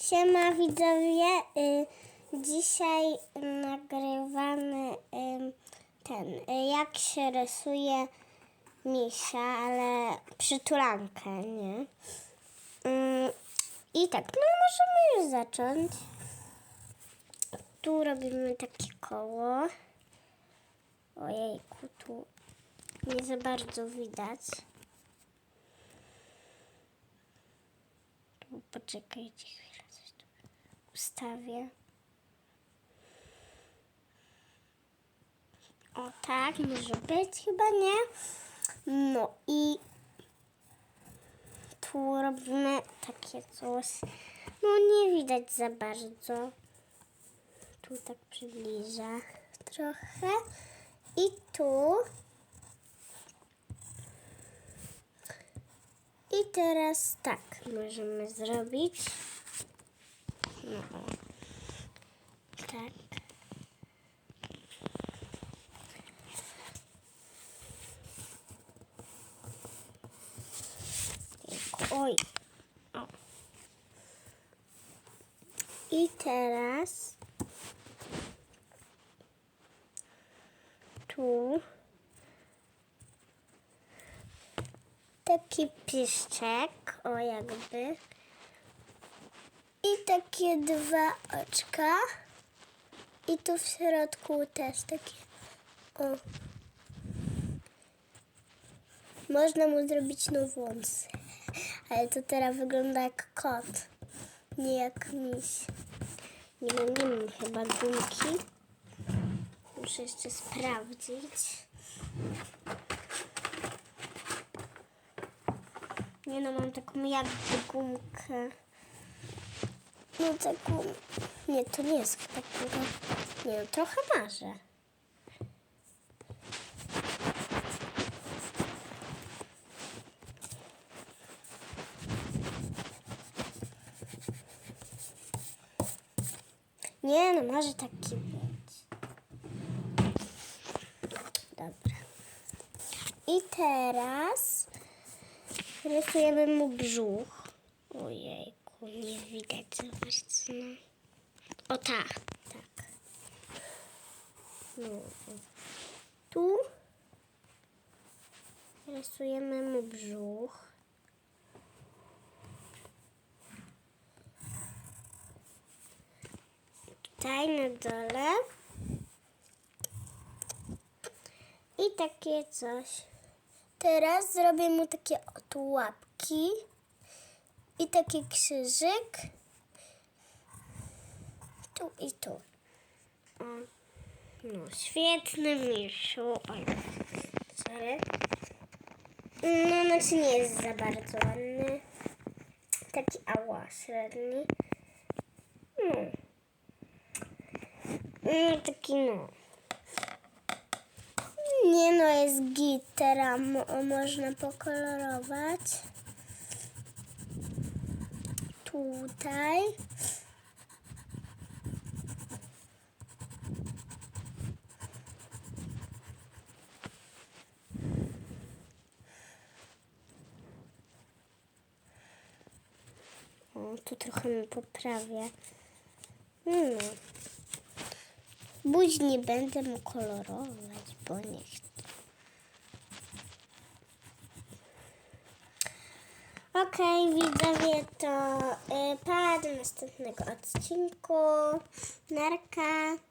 Siema widzowie, y, dzisiaj nagrywamy ten, y, jak się rysuje misia, ale przytulankę, nie? I tak, no możemy już zacząć. Tu robimy takie koło. Ojejku, tu nie za bardzo widać. Tu poczekajcie chwilę, ustawię. O tak, może być, chyba nie. No i tu robimy takie coś. No nie widać za bardzo. Tu tak przybliżę trochę. I tu. I teraz tak możemy zrobić. No. Tak. Oj. O. I teraz tu taki piszczek, o jakby. I takie dwa oczka. I tu w środku też takie. O. Można mu zrobić no włosy. Ale to teraz wygląda jak kot. Nie jak miś. Nie wiem, nie mam chyba gumki. Muszę jeszcze sprawdzić. Nie no, mam taką jakby gumkę. No taką... Nie, to nie jest gumka. Nie no, trochę marzę. Nie no, może taki być. Dobra. I teraz rysujemy mu brzuch. Nie widać za bardzo. No. O tak, tak. No. Tu rysujemy mu brzuch. Tutaj na dole. I takie coś. Teraz zrobię mu takie oto łapki i taki krzyżyk. Tu i tu. No, świetny misiu. Oj, sorry. No, znaczy nie jest za bardzo ładny. Taki ała średni. No. No, taki no. Nie no, jest git, teraz mo- można pokolorować. Tutaj. O, tu trochę. No. Buź nie będę mu kolorować, bo nie chcę. Okej, widzowie, to y, pa do następnego odcinku. Narka.